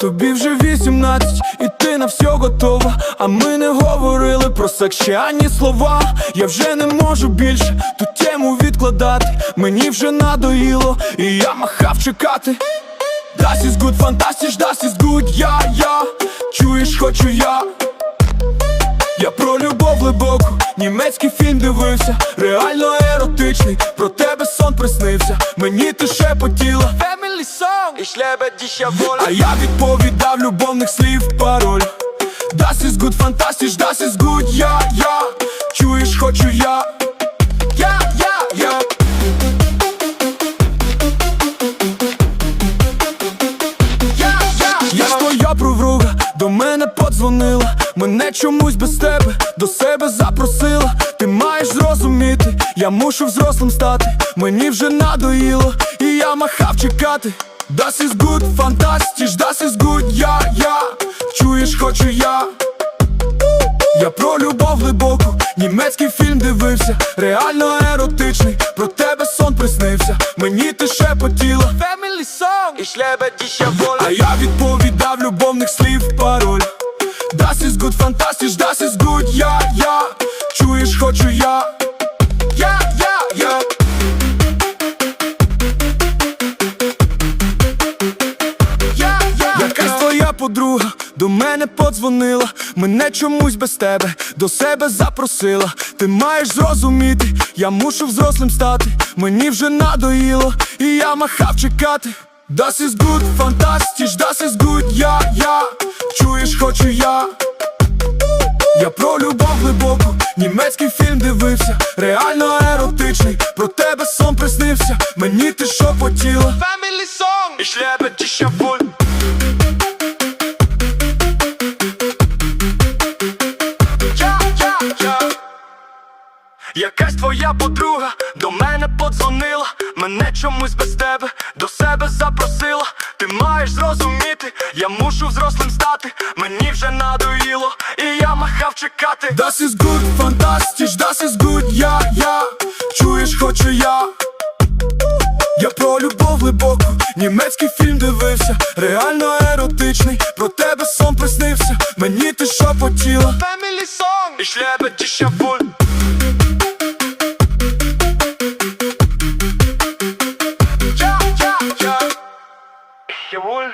Тобі вже 18 і ти на все готова. А ми не говорили про секс ще ані слова. Я вже не можу більше ту тему відкладати. Мені вже надоїло, і я махав чекати. Das ist gut, fantastisch, das ist gut, я, я Чуєш, хочу я Я про любов глибоку, німецький фільм дивився, реально еротичний, про тебе сон приснився, мені ти шепотіла Family song, і шлебе діща воля. А я відповідав любовних слів пароль. Das ist gut, фантастіш, das ist good, я, я Чуєш, хочу я Я, чомусь без тебе до себе запросила. Ти маєш зрозуміти, я мушу взрослим стати. Мені вже надоїло, і я махав чекати. Das ist gut, fantastisch, das ist gut, я, я Чуєш, хочу я. Я про любов глибоку, німецький фільм дивився, реально еротичний, про тебе сон приснився, мені ти шепотіла Family song, ich liebe dich, jawohl А я відповідав любовних слів ist gut, fantastisch, das ist gut, я, я Чуєш, хочу я Я, Якась твоя подруга до мене подзвонила, мене чомусь без тебе до себе запросила. Ти маєш зрозуміти, я мушу взрослим стати. Мені вже надоїло, і я махав чекати. Das ist gut, fantastisch, das ist gut, я, я Чуєш, хочу я я про любов глибоку, німецький фільм дивився, реально еротичний, про тебе сон приснився, мені ти шепотіла Family song, Я, я, я Якась твоя подруга до мене подзвонила, мене чомусь без тебе до себе запросила. Ти маєш зрозуміти, я мушу взрослим стати. Мені вже надоїло, і я махав чекати. Das ist gut, fantastisch, das ist gut, я, я Чуєш, хочу я. Я про любов глибоку, німецький фільм дивився, реально еротичний, про тебе сон приснився, мені ти шепотіла Family song, ich liebe dich, jawohl Jawohl.